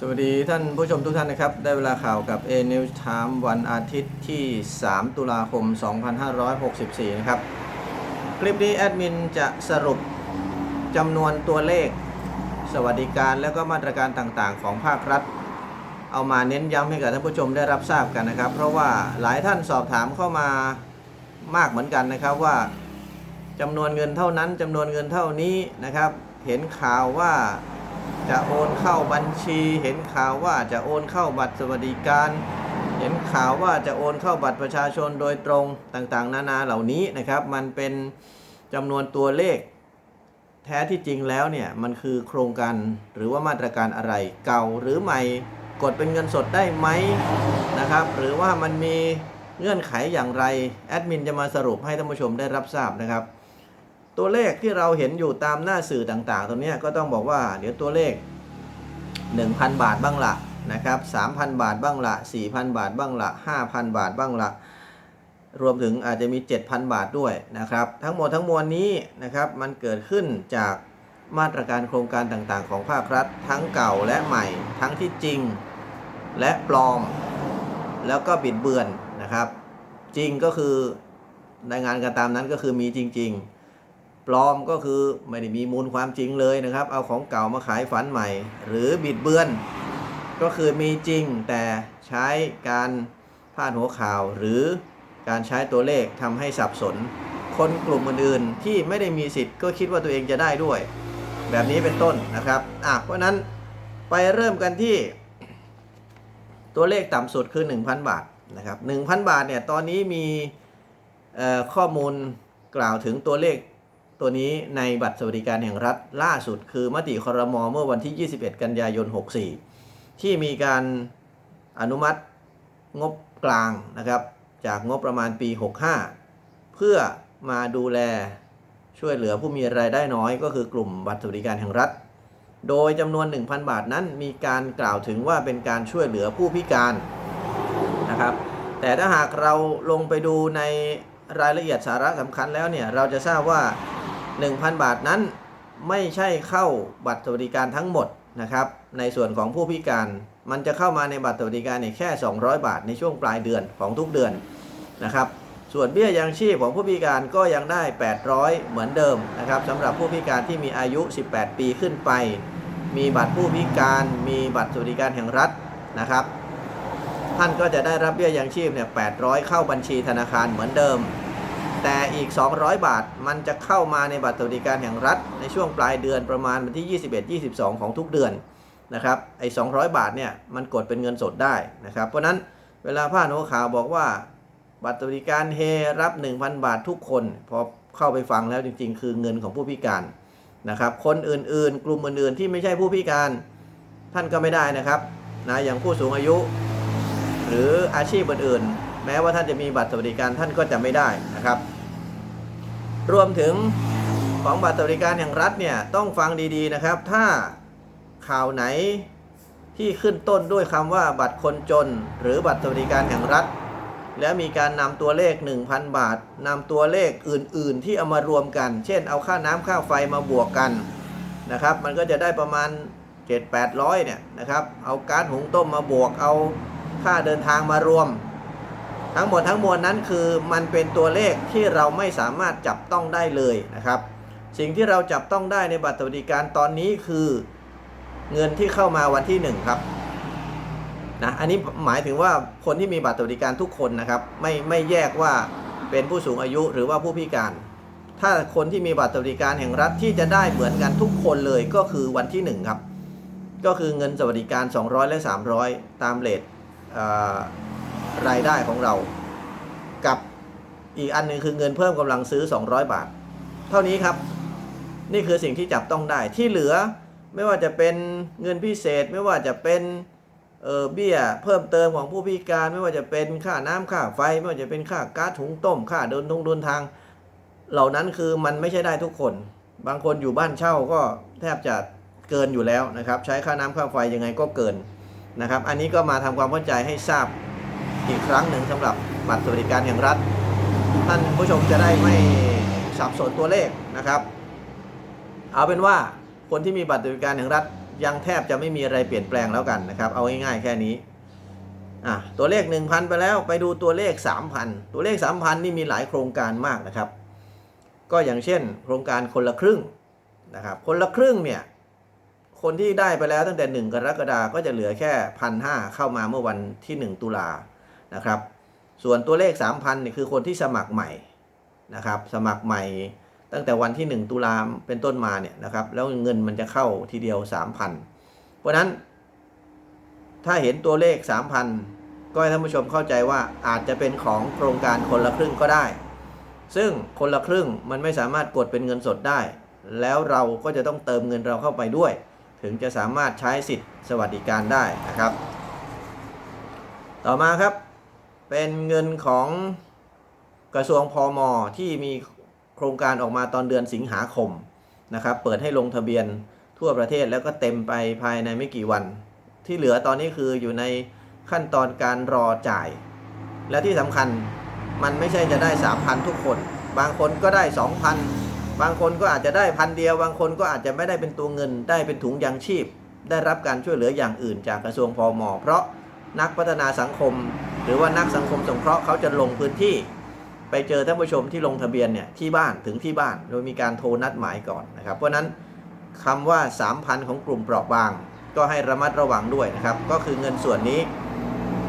สวัสดีท่านผู้ชมทุกท่านนะครับ ได้เวลาข่าวกับ A News Time วันอาทิตย์ที่ 3 ตุลาคม 2564 นะครับ คลิปนี้แอดมินจะสรุปจำนวนตัวเลข สวัสดิการและก็มาตรการต่างๆ ของภาครัฐ เอามาเน้นย้ำให้กับท่านผู้ชมได้รับทราบกันนะครับ เพราะว่าหลายท่านสอบถามเข้ามามากเหมือนกันนะครับว่าจำนวนเงินเท่านั้นจำนวนเงินเท่านี้นะครับ เห็นข่าวว่า จะโอนเข้าบัญชี เห็นข่าวว่าจะโอนเข้าบัตรสวัสดิการ เห็นข่าวว่าจะโอนเข้าบัตรประชาชนโดยตรงต่างๆ นานาเหล่านี้นะครับ มันเป็นจำนวนตัวเลข แท้ที่จริงแล้วเนี่ยมันคือโครงการหรือว่ามาตรการอะไรเก่าหรือใหม่กดเป็นเงินสดได้ไหมนะครับ หรือว่ามันมีเงื่อนไขอย่างไร แอดมินจะมาสรุปให้ท่านผู้ชมได้รับทราบนะครับ ตัวเลขที่เราเห็นอยู่ตามหน้าสื่อต่างๆ ตรงนี้ก็ต้องบอกว่าเดี๋ยวตัวเลข 1,000 บาทบ้างละนะครับ3,000 บาทบ้างละ4,000 บาทบ้างละ5,000 บาทบ้างละรวมถึงอาจจะมี 7,000 บาทด้วยนะครับ ทั้งหมดทั้งมวลนี้นะครับมันเกิดขึ้นจากมาตรการโครงการต่างๆ ของภาครัฐ ทั้งเก่าและใหม่ ทั้งที่จริงและปลอม แล้วก็บิดเบือนนะครับ จริงก็คือรายงานกันตามนั้นก็คือมีจริง ๆ ปลอมก็คือไม่ได้มีมูลความจริงเลยนะครับ เอาของเก่ามาขายฝันใหม่ หรือบิดเบือน ก็คือมีจริงแต่ใช้การพาดหัวข่าวหรือการใช้ตัวเลขทำให้สับสน คนกลุ่มอื่นๆที่ไม่ได้มีสิทธิ์ก็คิดว่าตัวเองจะได้ด้วย แบบนี้เป็นต้นนะครับอะเพราะนั้นไปเริ่มกันที่ ตัวเลขต่ำสุดคือ 1,000 บาทนะครับ1,000 บาทเนี่ยตอนนี้มีข้อมูลกล่าวถึงตัวเลข ตัวนี้ในบัตรสวัสดิการแห่งรัฐล่าสุด คือมติคอรมอเมื่อวันที่ 21 กันยายน 64 ที่มีการอนุมัติงบกลางนะครับ จากงบประมาณปี 65 เพื่อมาดูแลช่วยเหลือผู้มีรายได้น้อยก็คือกลุ่มบัตรสวัสดิการแห่งรัฐ โดยจำนวน 1,000 บาทนั้นมีการกล่าวถึงว่าเป็นการช่วยเหลือผู้พิการนะครับ แต่ถ้าหากเราลงไปดูในรายละเอียดสาระสำคัญแล้วเนี่ย เราจะทราบว่า 1,000 บาทนั้นไม่ใช่เข้าบัตรสวัสดิการทั้งหมดนะครับในส่วนของผู้พิการมันจะเข้ามาในบัตรสวัสดิการเนี่ยแค่ 200 บาทในช่วงปลายเดือนของทุกเดือนนะครับส่วนเบี้ยยังชีพของผู้พิการก็ยังได้ 800 เหมือนเดิมนะครับสำหรับผู้พิการที่มีอายุ 18 ปีขึ้นไป มีบัตรผู้พิการมีบัตรสวัสดิการแห่งรัฐนะครับ ท่านก็จะได้รับเบี้ยยังชีพเนี่ย 800 เข้าบัญชีธนาคารเหมือนเดิม แต่อีก 200 บาทมันจะเข้ามาในบัตรสวัสดิการแห่งรัฐ ในช่วงปลายเดือนประมาณวันที่ 21 22 ของทุกเดือนนะครับไอ้200 บาทเนี่ยมันกดเป็นเงินสดได้นะครับเพราะนั้นเวลาผ้าดหัวข่าวบอกว่าบัตรสวัสดิการเฮรับ 1,000 บาททุกคน พอเข้าไปฟังแล้วจริง ๆ คือเงินของผู้พิการนะครับคนอื่นๆ กลุ่มอื่นๆ ที่ไม่ใช่ผู้พิการท่านก็ไม่ได้นะครับนะอย่างผู้สูงอายุ หรืออาชีพอื่นๆ แม้ว่าท่านจะมีบัตรสวัสดิการท่านก็จะไม่ได้นะครับ รวมถึงของบัตรสวัสดิการแห่งรัฐเนี่ยต้องฟังดีๆนะครับ ถ้าข่าวไหนที่ขึ้นต้นด้วยคำว่าบัตรคนจน หรือบัตรสวัสดิการแห่งรัฐ แล้วมีการนำตัวเลข 1,000 บาทนำตัวเลขอื่น ๆ ที่เอามารวมกัน เช่น เอาค่าน้ำค่าไฟมาบวกกันนะครับ มันก็จะได้ประมาณ 7-800เนี่ยนะครับ เอาการหุงต้มมาบวกเอาค่าเดินทางมารวม ทั้งหมดทั้งมวลนั้นคือมันเป็นตัวเลขที่เราไม่สามารถจับต้องได้เลยนะครับ สิ่งที่เราจับต้องได้ในบัตรสวัสดิการตอนนี้คือเงินที่เข้ามาวันที่หนึ่งครับนะอันนี้หมายถึงว่าคนที่มีบัตรสวัสดิการทุกคนนะครับ ไม่ไม่แยกว่าเป็นผู้สูงอายุหรือว่าผู้พิการ ถ้าคนที่มีบัตรสวัสดิการแห่งรัฐที่จะได้เหมือนกันทุกคนเลยก็คือวันที่หนึ่งครับ ก็คือเงินสวัสดิการ 200 และ 300 ตามเลทเอ่อ รายได้ของเรา กับอีกอันหนึ่งคือเงินเพิ่มกำลังซื้อ 200 บาท เท่านี้ครับ นี่คือสิ่งที่จับต้องได้ที่เหลือไม่ว่าจะเป็นเงินพิเศษ ไม่ว่าจะเป็นเเบี้ยเพิ่มเติมของผู้พิการ ไม่ว่าจะเป็นค่าน้ำค่าไฟ ไม่ว่าจะเป็นค่าก๊าซถุงต้ม ค่าเดินทงเดินทาง เหล่านั้นคือมันไม่ใช่ได้ทุกคน บางคนอยู่บ้านเช่าก็แทบจะเกินอยู่แล้วนะครับ ใช้ค่าน้ำค่าไฟยังไงก็เกินนะครับ อันนี้ก็มาทำความเข้าใจให้ทราบ อีกครั้งหนึ่งสำหรับบัตรสวัสดิการแห่งรัฐ ท่านผู้ชมจะได้ไม่สับสนตัวเลขนะครับ เอาเป็นว่าคนที่มีบัตรสวัสดิการแห่งรัฐยังแทบจะไม่มีอะไรเปลี่ยนแปลงแล้วกันนะครับ เอาง่ายๆแค่นี้อะตัวเลข 1,000 ไปแล้วไปดูตัวเลข 3,000 ตัวเลข 3,000 นี่มีหลายโครงการมากนะครับ ก็อย่างเช่น โครงการคนละครึ่งนะครับคนละครึ่งเนี่ยคนที่ได้ไปแล้วตั้งแต่ 1 กรกฎาก็จะเหลือแค่พันห้าเข้ามาเมื่อวันที่ 1 ตุลา นะครับ ส่วนตัวเลข 3,000เนี่ยคือคนที่สมัครใหม่นะครับ สมัครใหม่ตั้งแต่วันที่ 1 ตุลาเป็นต้นมาเนี่ยนะครับ แล้วเงินมันจะเข้าทีเดียว 3,000 เพราะฉะนั้น ถ้าเห็นตัวเลข 3,000 ก็ให้ท่านผู้ชมเข้าใจว่าอาจจะเป็นของโครงการคนละครึ่งก็ได้ ซึ่งคนละครึ่งมันไม่สามารถกดเป็นเงินสดได้ แล้วเราก็จะต้องเติมเงินเราเข้าไปด้วย ถึงจะสามารถใช้สิทธิ์สวัสดิการได้นะครับ ต่อมาครับ เป็นเงินของกระทรวงพอมที่มีโครงการออกมาตอนเดือนสิงหาคมนะครับ เปิดให้ลงทะเบียนทั่วประเทศแล้วก็เต็มไปภายในไม่กี่วัน ที่เหลือตอนนี้คืออยู่ในขั้นตอนการรอจ่าย และที่สำคัญมันไม่ใช่จะได้ 3,000 ทุกคน บางคนก็ได้ 2,000 บางคนก็อาจจะได้พันเดียว บางคนก็อาจจะไม่ได้เป็นตัวเงิน ได้เป็นถุงยางชีพ ได้รับการช่วยเหลืออย่างอื่นจากกระทรวงพอมเพราะ นักพัฒนาสังคม หรือว่านักสังคมสงเคราะห์เขาจะลงพื้นที่ ไปเจอท่านผู้ชมที่ลงทะเบียนเนี่ยที่บ้านถึงที่บ้าน โดยมีการโทรนัดหมายก่อนนะครับ เพราะนั้นคำว่า 3,000 ของกลุ่มเปราะบาง ก็ให้ระมัดระวังด้วยนะครับ ก็คือเงินส่วนนี้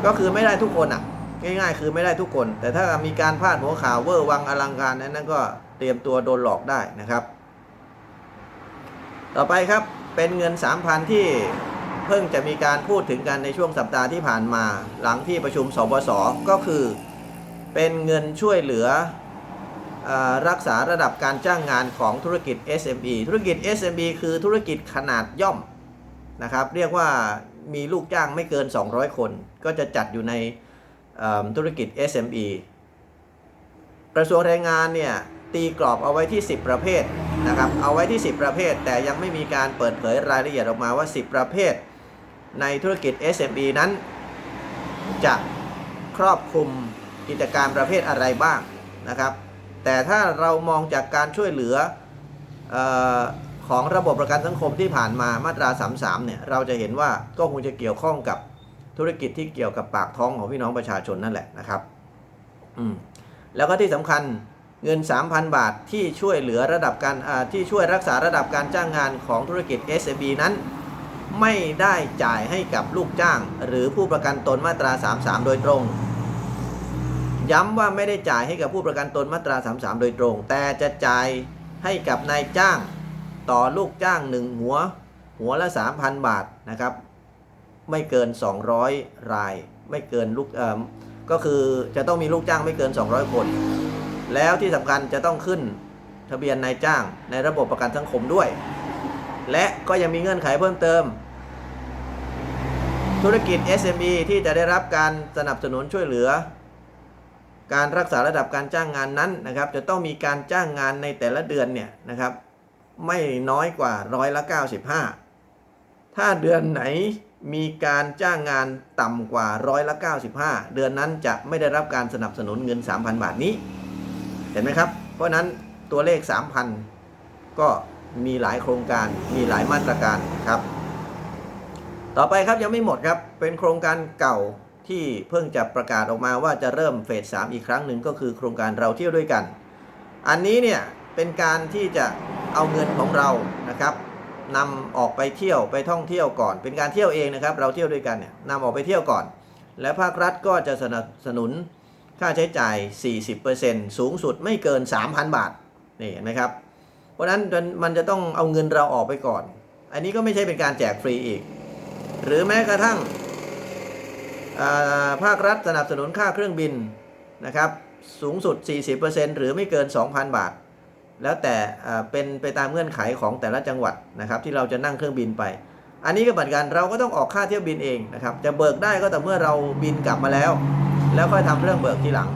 ก็คือไม่ได้ทุกคนอะง่ายๆ คือไม่ได้ทุกคน แต่ถ้ามีการพลาดหัวข่าวเวอร์วังอลังการนั้นนั่นก็เตรียมตัวโดนหลอกได้นะครับ ต่อไปครับเป็นเงิน 3,000 ที่ เพิ่งจะมีการพูดถึงกันในช่วงสัปดาห์ที่ผ่านมา หลังที่ประชุมสบสก็คือเป็นเงินช่วยเหลืออรักษาระดับการจ้างงานของธุรกิจ SME ธุรกิจ SME คือธุรกิจขนาดย่อมนะครับ เรียกว่ามีลูกจ้างไม่เกิน 200 คน ก็จะจัดอยู่ในธุรกิจ SME กระทรวงแรงงานเนี่ยตีกรอบเอาไว้ที่ 10 ประเภทนะครับ เอาไว้ที่ 10 ประเภท แต่ยังไม่มีการเปิดเผยรายละเอียดออกมาว่า 10 ประเภท ในธุรกิจ SME นั้น จะครอบคลุมกิจการประเภทอะไรบ้างนะครับ แต่ถ้าเรามองจากการช่วยเหลืออของระบบประกันสังคมที่ผ่านมามาตรา 33 เนี่ย เราจะเห็นว่าก็คงจะเกี่ยวข้องกับธุรกิจที่เกี่ยวกับปากท้องของพี่น้องประชาชนนั่นแหละนะครับ อืม แล้วก็ที่สำคัญเงิน 3,000 บาทที่ช่วยเหลือระดับการที่ช่วยรักษาระดับการจ้างงานของธุรกิจ SME นั้น ไม่ได้จ่ายให้กับลูกจ้าง หรือผู้ประกันตนมาตรา 33 โดยตรง ย้ำว่าไม่ได้จ่ายให้กับผู้ประกันตนมาตรา 33 โดยตรง แต่จะจ่ายให้กับนายจ้างต่อลูกจ้างหนึ่งหัว หัวละ 3,000 บาทนะครับ ไม่เกิน 200 ราย ไม่เกินลูกเอ่อก็คือจะต้องมีลูกจ้างไม่เกิน 200 คน แล้วที่สำคัญจะต้องขึ้นทะเบียนนายจ้างในระบบประกันสังคมด้วย และก็ยังมีเงื่อนไขเพิ่มเติม ธุรกิจ SME ที่จะได้รับการสนับสนุนช่วยเหลือ การรักษาระดับการจ้างงานนั้นนะครับ จะต้องมีการจ้างงานในแต่ละเดือนเนี่ยนะครับ ไม่น้อยกว่าร้อยละ95 ถ้าเดือนไหนมีการจ้างงานต่ำกว่าร้อยละ95 เดือนนั้นจะไม่ได้รับการสนับสนุนเงิน 3,000 บาทนี้ เห็นไหมครับ เพราะนั้นตัวเลข 3,000 ก็ มีหลายโครงการมีหลายมาตรการครับ ต่อไปครับยังไม่หมดครับ เป็นโครงการเก่าที่เพิ่งจะประกาศออกมาว่าจะเริ่มเฟส3อีกครั้งหนึ่งก็คือโครงการเราเที่ยวด้วยกัน อันนี้เนี่ยเป็นการที่จะเอาเงินของเรานะครับนำออกไปเที่ยวไปท่องเที่ยวก่อน เป็นการเที่ยวเองนะครับ เราเที่ยวด้วยกันเนี่ยนำออกไปเที่ยวก่อน และภาครัฐก็จะสนับสนุนค่าใช้จ่าย 40%สูงสุดไม่เกิน 3,000 บาทนี่นไหมครับ เพราะฉะนั้นมันจะต้องเอาเงินเราออกไปก่อน อันนี้ก็ไม่ใช่เป็นการแจกฟรีอีก หรือแม้กระทั่งภาครัฐสนับสนุนค่าเครื่องบินนะครับสูงสุด 40%หรือไม่เกิน 2,000 บาท แล้วแต่เป็นไปตามเงื่อนไขของแต่ละจังหวัดนะครับที่เราจะนั่งเครื่องบินไป อันนี้ก็เหมือนกันเราก็ต้องออกค่าเที่ยวบินเองนะครับจะเบิกได้ก็แต่เมื่อเราบินกลับมาแล้ว แล้วค่อยทำเรื่องเบิกทีหลัง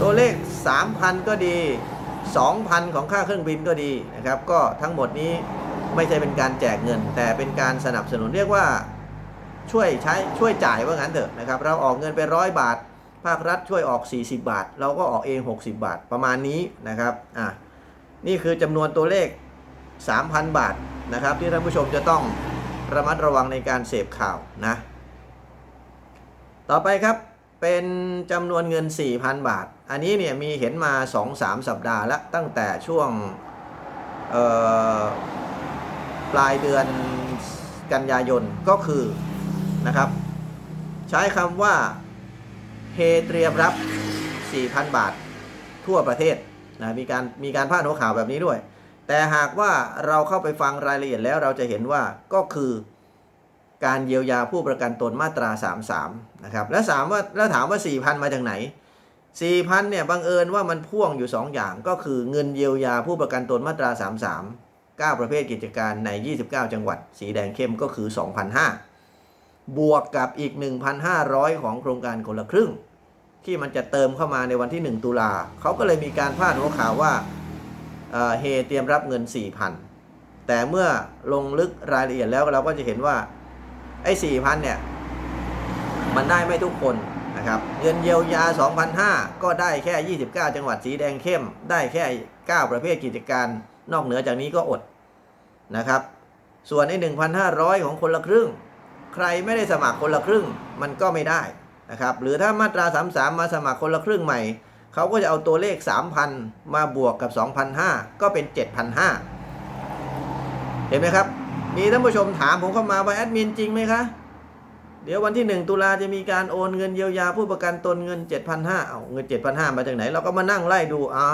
ตัวเลข 3,000 ก็ดี 2,000 ของค่าเครื่องบินก็ดีนะครับก็ทั้งหมดนี้ไม่ใช่เป็นการแจกเงิน แต่เป็นการสนับสนุนเรียกว่าช่วยใช้ช่วยจ่ายว่างั้นเถอะนะครับเราออกเงินไปร้อยบาท ภาครัฐช่วยออก 40 บาท เราก็ออกเอง 60 บาทประมาณนี้นะครับอะนี่คือจำนวนตัวเลข 3,000 บาทนะครับที่ท่านผู้ชมจะต้องระมัดระวังในการเสพข่าวนะต่อไปครับเป็นจำนวนเงิน 4,000 บาท อันนี้เนี่ยมีเห็นมา 2-3 สัปดาห์แล้วตั้งแต่ช่วงปลายเดือนกันยายนก็คือนะครับ ใช้คำว่าเฮเตรียมรับ 4,000 บาททั่วประเทศนะมีการมีการพาดหัวข่าวแบบนี้ด้วย แต่หากว่าเราเข้าไปฟังรายละเอียดแล้วเราจะเห็นว่าก็คือการเยียวยาผู้ประกันตนมาตรา 33 นะครับ แล้วถามว่าแล้วถามว่า 4,000 มาจากไหน 4,000เนี่ยบังเอิญว่ามันพ่วงอยู่ 2 อย่างก็คือเงินเยียวยาผู้ประกันตนมาตรา 33 9 ประเภทกิจการใน 29 จังหวัด สีแดงเข้มก็คือ 2,500 บวกกับอีก 1,500 ของโครงการคนละครึ่ง ที่มันจะเติมเข้ามาในวันที่ 1 ตุลาเขาก็เลยมีการพาดหัวข่าวว่าเอ่อเฮเตรียมรับเงิน 4,000 แต่เมื่อลงลึกรายละเอียดแล้วเราก็จะเห็นว่าไอ้4,000เนี่ยมันได้ไม่ทุกคน นะครับเงินเยียวยา 2,500 ก็ได้แค่ 29 จังหวัดสีแดงเข้ม ได้แค่ 9 ประเภทกิจการ นอกเหนือจากนี้ก็อดนะครับ ส่วนไอ้1,500 ของคนละครึ่ง ใครไม่ได้สมัครคนละครึ่งมันก็ไม่ได้นะครับ หรือถ้ามาตรา 33 มาสมัครคนละครึ่งใหม่ เขาก็จะเอาตัวเลข 3,000 มาบวกกับ 2,500 ก็เป็น 7,500 เห็นไหมครับ มีท่านผู้ชมถามผมเข้ามาว่าแอดมินจริงไหมคะ เดี๋ยววันที่ 1 ตุลาจะมีการโอนเงินเยียวยาผู้ประกันตนเงิน 7,500เอาเงิน 7,500มาจากไหน เราก็มานั่งไล่ดูอ่า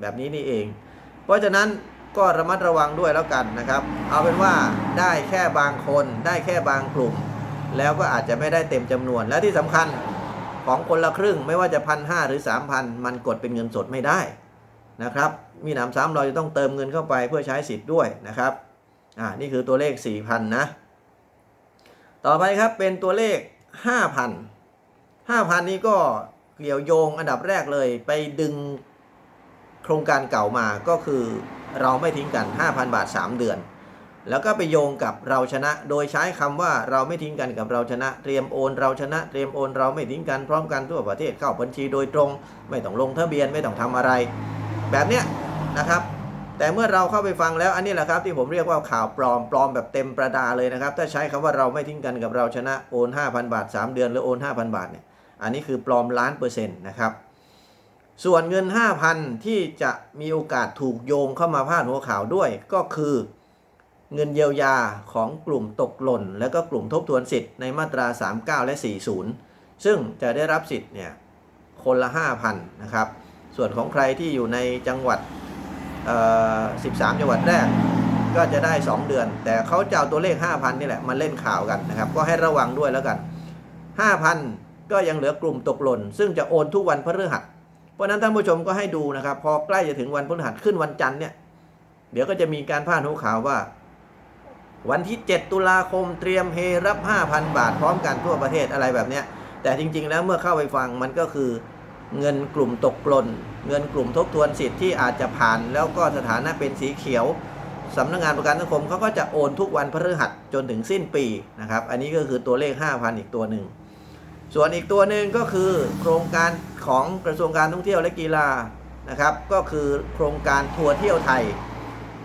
แบบนี้นี่เอง เพราะฉะนั้นก็ระมัดระวังด้วยแล้วกันนะครับ เอาเป็นว่าได้แค่บางคนได้แค่บางกลุ่ม แล้วก็อาจจะไม่ได้เต็มจำนวนและที่สำคัญของคนละครึ่งไม่ว่าจะพันห้าหรือ3,000มันกดเป็นเงินสดไม่ได้นะครับ มีหนำซ้ำเราจะต้องเติมเงินเข้าไปเพื่อใช้สิทธิ์ด้วยนะครับอ่านี่คือตัวเลข 4,000 นะ ต่อไปครับเป็นตัวเลข 5,000 5,000 นี้ก็เกี่ยวโยงอันดับแรกเลยไปดึงโครงการเก่ามาก็คือเราไม่ทิ้งกัน 5,000 บาท 3 เดือน แล้วก็ไปโยงกับเราชนะ โดยใช้คำว่าเราไม่ทิ้งกันกับเราชนะ เตรียมโอนเราชนะ เตรียมโอนเราไม่ทิ้งกันพร้อมกันทั่วประเทศเข้าบัญชีโดยตรง ไม่ต้องลงทะเบียนไม่ต้องทำอะไร แบบเนี้ยนะครับ แต่เมื่อเราเข้าไปฟังแล้วอันนี้แหละครับที่ผมเรียกว่าข่าวปลอมปลอมแบบเต็มประดาเลยนะครับ ถ้าใช้คำว่าเราไม่ทิ้งกันกับเราชนะโอน 5,000 บาท 3 เดือนหรือโอน 5,000 บาทเนี่ยอันนี้คือปลอมล้านเปอร์เซ็นต์นะครับส่วนเงิน 5,000 ที่จะมีโอกาสถูกโยงเข้ามาพาดหัวข่าวด้วย ก็คือเงินเยียวยาของกลุ่มตกหล่น และก็กลุ่มทบทวนสิทธิ์ในมาตรา 39 และ 40 ซึ่งจะได้รับสิทธิ์เนี่ยคนละ 5,000 นะครับ ส่วนของใครที่อยู่ในจังหวัด 13 จังหวัดแรกก็จะได้ 2 เดือน แต่เขาจะเอาตัวเลข 5,000 นี่แหละมาเล่นข่าวกันนะครับ ก็ให้ระวังด้วยแล้วกัน 5,000 ก็ยังเหลือกลุ่มตกหล่น ซึ่งจะโอนทุกวันพฤหัส เพราะฉะนั้นท่านผู้ชมก็ให้ดูนะครับ พอใกล้จะถึงวันพฤหัสขึ้นวันจันทร์เนี่ย เดี๋ยวก็จะมีการพาดหัวข่าวว่า วันที่ 7 ตุลาคมเตรียมเฮรับ 5,000 บาทพร้อมกันทั่วประเทศอะไรแบบเนี้ย แต่จริง ๆ แล้วเมื่อเข้าไปฟังมันก็คือ เงินกลุ่มตกหล่นเงินกลุ่มทบทวนสิทธิ์ที่อาจจะผ่าน แล้วก็สถานะเป็นสีเขียวสำนักงานประกันสังคมเขาก็จะโอนทุกวันพฤหัสจนถึงสิ้นปีนะครับ อันนี้ก็คือตัวเลข 5,000 อีกตัวหนึ่ง ส่วนอีกตัวหนึ่งก็คือโครงการของกระทรวงการท่องเที่ยวและกีฬานะครับ ก็คือโครงการทัวร์เที่ยวไทย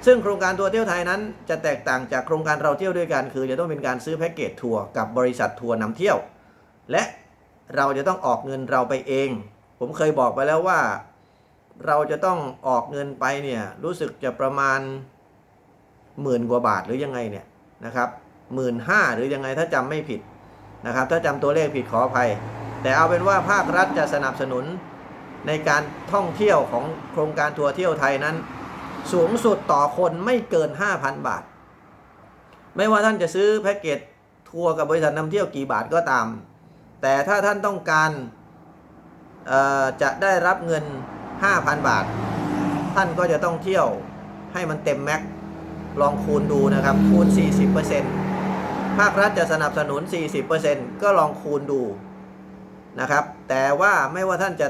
ซึ่งโครงการทัวร์เที่ยวไทยนั้นจะแตกต่างจากโครงการเราเที่ยวด้วยกัน คือจะต้องเป็นการซื้อแพ็กเกจทัวร์กับบริษัททัวร์นำเที่ยว และเราจะต้องออกเงินเราไปเอง ผมเคยบอกไปแล้วว่า เราจะต้องออกเงินไปเนี่ยรู้สึกจะประมาณหมื่นกว่าบาทหรือยังไงเนี่ยนะครับหมื่นห้าหรือยังไงถ้าจำไม่ผิดนะครับ ถ้าจำตัวเลขผิดขออภัย แต่เอาเป็นว่าภาครัฐจะสนับสนุนในการท่องเที่ยวของโครงการทัวร์เที่ยวไทยนั้น สูงสุดต่อคนไม่เกิน 5,000 บาท ไม่ว่าท่านจะซื้อแพ็กเกจทัวร์กับบริษัทนำเที่ยวกี่บาทก็ตาม แต่ถ้าท่านต้องการ จะได้รับเงิน 5,000 บาท ท่านก็จะต้องเที่ยวให้มันเต็มแม็กซ์ลองคูณดูนะครับ คูณ 40%ภาครัฐจะสนับสนุน 40%ก็ลองคูณดูนะครับ แต่ว่าไม่ว่าท่านจะ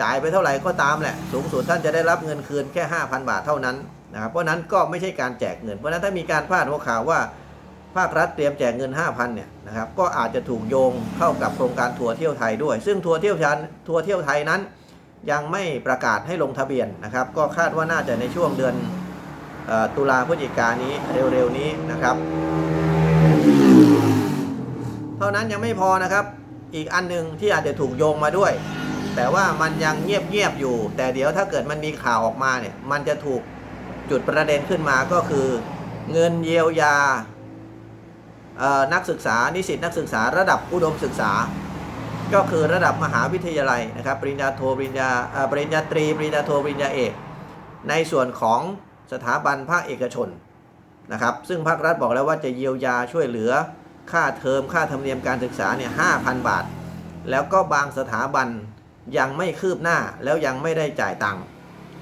จ่ายไปเท่าไหร่ก็ตามแหละ สูงสุดท่านจะได้รับเงินคืนแค่ 5,000 บาทเท่านั้นนะครับ เพราะนั้นก็ไม่ใช่การแจกเงิน เพราะนั้นถ้ามีการพลาดหัวข่าวว่า ภาครัฐเตรียมแจกเงิน 5,000เนี่ยนะครับก็อาจจะถูกโยงเข้ากับโครงการทัวร์เที่ยวไทยด้วย ซึ่งทัวร์เที่ยวชันทัวร์เที่ยวไทยนั้น ยังไม่ประกาศให้ลงทะเบียนนะครับ ก็คาดว่าน่าจะในช่วงเดือนตุลาพฤศจิกายนนี้เร็วๆนี้นะครับ เท่านั้นยังไม่พอนะครับ อีกอันหนึ่งที่อาจจะถูกโยงมาด้วย แต่ว่ามันยังเงียบๆอยู่ แต่เดี๋ยวถ้าเกิดมันมีข่าวออกมาเนี่ยมันจะถูกจุดประเด็นขึ้นมาก็คือ เงินเยียวยา นักศึกษานิสิตนักศึกษาระดับอุดมศึกษา ก็คือระดับมหาวิทยาลัยนะครับปริญญาโทปริญญาปริญญาตรี ปริญญาโทปริญญาเอก ในส่วนของสถาบันภาคเอกชนนะครับซึ่งภาครัฐบอกแล้วว่าจะเยียวยาช่วยเหลือค่าเทอมค่าธรรมเนียมการศึกษาเนี่ยห้าพันบาท แล้วก็บางสถาบันยังไม่คืบหน้าแล้วยังไม่ได้จ่ายตังค์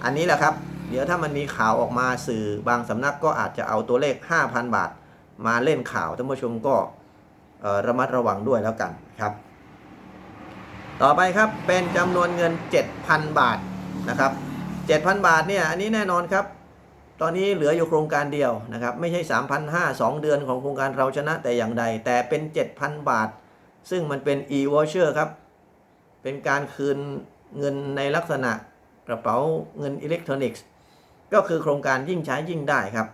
อันนี้แหละครับ เดี๋ยวถ้ามันมีข่าวออกมาสื่อบางสำนักก็อาจจะเอาตัวเลข 5,000 บาท มาเล่นข่าวท่านผู้ชมก็ระมัดระวังด้วยแล้วกันครับ ต่อไปครับเป็นจำนวนเงิน 7,000 บาทนะครับ 7,000 บาทเนี่ยอันนี้แน่นอนครับ ตอนนี้เหลืออยู่โครงการเดียวนะครับ ไม่ใช่3,500 2เดือนของโครงการเราชนะแต่อย่างใด แต่เป็น 7,000 บาท ซึ่งมันเป็น e-voucher ครับ เป็นการคืนเงินในลักษณะกระเป๋าเงินอิเล็กทรอนิกส์ ก็คือโครงการยิ่งใช้ยิ่งได้ครับ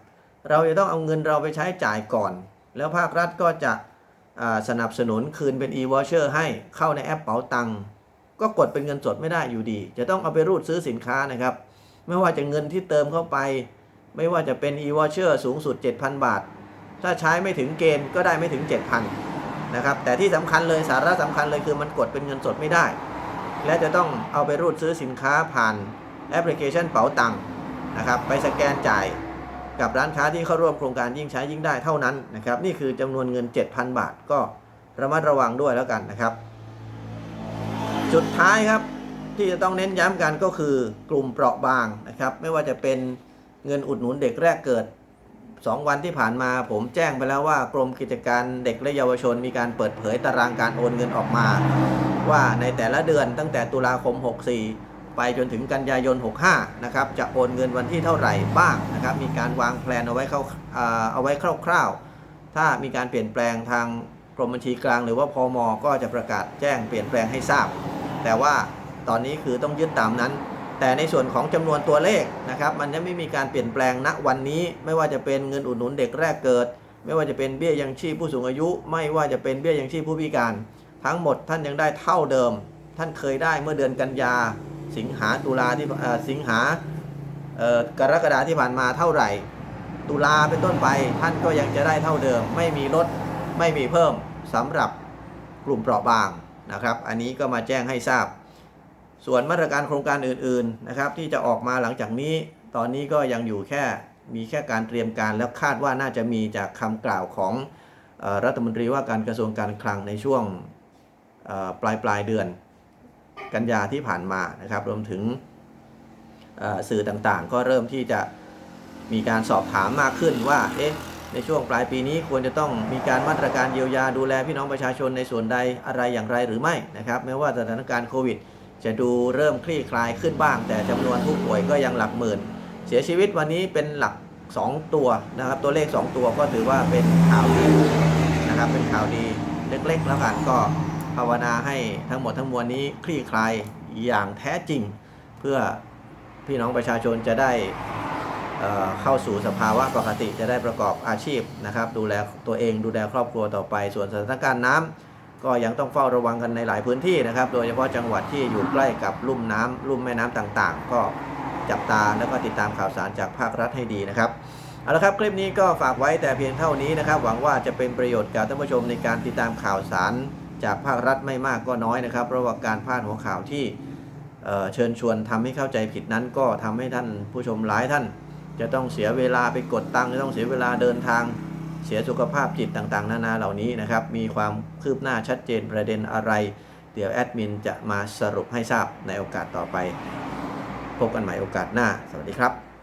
เราจะต้องเอาเงินเราไปใช้จ่ายก่อน แล้วภาครัฐก็จะสนับสนุนคืนเป็น e-voucher ให้เข้าในแอปเป๋าตังค์ก็กดเป็นเงินสดไม่ได้อยู่ดี จะต้องเอาไปรูดซื้อสินค้านะครับ ไม่ว่าจะเงินที่เติมเข้าไป ไม่ว่าจะเป็น e-voucher สูงสุด 7,000 บาท ถ้าใช้ไม่ถึงเกณฑ์ก็ได้ไม่ถึง 7,000นะครับแต่ที่สำคัญเลยสาระสำคัญเลยคือมันกดเป็นเงินสดไม่ได้ และจะต้องเอาไปรูดซื้อสินค้าผ่านแอปพลิเคชันเป๋าตังค์นะครับไปสแกนจ่าย กับร้านค้าที่เข้าร่วมโครงการยิ่งใช้ยิ่งได้เท่านั้นนะครับ นี่คือจำนวนเงิน 7,000 บาทก็ระมัดระวังด้วยแล้วกันนะครับ สุดท้ายครับที่จะต้องเน้นย้ำกันก็คือกลุ่มเปราะบางนะครับ ไม่ว่าจะเป็นเงินอุดหนุนเด็กแรกเกิด 2 วันที่ผ่านมาผมแจ้งไปแล้วว่ากรมกิจการเด็กและเยาวชนมีการเปิดเผยตารางการโอนเงินออกมา ว่าในแต่ละเดือนตั้งแต่ตุลาคม 64 ไปจนถึงกันยายน 65 นะครับ จะโอนเงินวันที่เท่าไหร่บ้างนะครับ มีการวางแผนเอาไว้เข้าอ่าเอาไว้คร่าวๆ ถ้ามีการเปลี่ยนแปลงทางกรมบัญชีกลางหรือว่าพมก็จะประกาศแจ้งเปลี่ยนแปลงให้ทราบ แต่ว่าตอนนี้คือต้องยึดตามนั้น แต่ในส่วนของจำนวนตัวเลขนะครับ มันยังไม่มีการเปลี่ยนแปลงณวันนี้ ไม่ว่าจะเป็นเงินอุดหนุนเด็กแรกเกิด ไม่ว่าจะเป็นเบี้ยยังชีพผู้สูงอายุ ไม่ว่าจะเป็นเบี้ยยังชีพผู้พิการ ทั้งหมดท่านยังได้เท่าเดิม ท่านเคยได้เมื่อเดือนกันยา สิงหาตุลาที่สิงหากรกฎาที่ผ่านมาเท่าไหร่ ตุลาเป็นต้นไปท่านก็ยังจะได้เท่าเดิม ไม่มีลดไม่มีเพิ่มสำหรับกลุ่มเปราะบางนะครับ อันนี้ก็มาแจ้งให้ทราบ ส่วนมาตรการโครงการอื่นๆนะครับ ที่จะออกมาหลังจากนี้ ตอนนี้ก็ยังอยู่แค่มีแค่การเตรียมการแล้วคาดว่าน่าจะมีจากคำกล่าวของออรัฐมนตรีว่าการกระทรวงการคลังในช่วงปลายปลายเดือน กันยาที่ผ่านมานะครับ รวมถึงสื่อต่างๆ ก็เริ่มที่จะมีการสอบถามมากขึ้นว่า เอ๊ะ ในช่วงปลายปีนี้ควรจะต้องมีการมาตรการเยียวยาดูแลพี่น้องประชาชนในส่วนใดอะไรอย่างไรหรือไม่นะครับ แม้ว่าสถานการณ์โควิด จะดูเริ่มคลี่คลายขึ้นบ้าง แต่จำนวนผู้ป่วยก็ยังหลักหมื่น เสียชีวิตวันนี้เป็นหลัก 2 ตัวนะครับ ตัวเลข 2 ตัวก็ถือว่าเป็นข่าวดีนะครับ เป็นข่าวดีเล็กๆแล้วกันก็ ภาวนาให้ทั้งหมดทั้งมวลนี้คลี่คลายอย่างแท้จริง เพื่อพี่น้องประชาชนจะได้เเข้าสู่สภาวะปกติจะได้ประกอบอาชีพนะครับ ดูแลตัวเองดูแลครอบครัวต่อไป ส่วนสถานการณ์น้ำก็ยังต้องเฝ้าระวังกันในหลายพื้นที่นะครับ โดยเฉพาะจังหวัดที่อยู่ใกล้กับลุ่มน้ำลุ่มแม่น้ำต่างๆ ก็จับตาแล้วก็ติดตามข่าวสารจากภาครัฐให้ดีนะครับเอาละครับคลิปนี้ก็ฝากไว้แต่เพียงเท่านี้นะครับ หวังว่าจะเป็นประโยชน์กับท่านผู้ชมในการติดตามข่าวสาร จากภาครัฐไม่มากก็น้อยนะครับเพราะว่าการพาดหัวข่าวที่เเชิญชวนทำให้เข้าใจผิดนั้นก็ทำให้ท่านผู้ชมหลายท่าน จะต้องเสียเวลาไปกดตังค์จะต้องเสียเวลาเดินทาง เสียสุขภาพจิตต่างๆ นานาเหล่านี้นะครับ มีความคืบหน้าชัดเจนประเด็นอะไร เดี๋ยวแอดมินจะมาสรุปให้ทราบในโอกาสต่อไป พบกันใหม่โอกาสหน้า สวัสดีครับ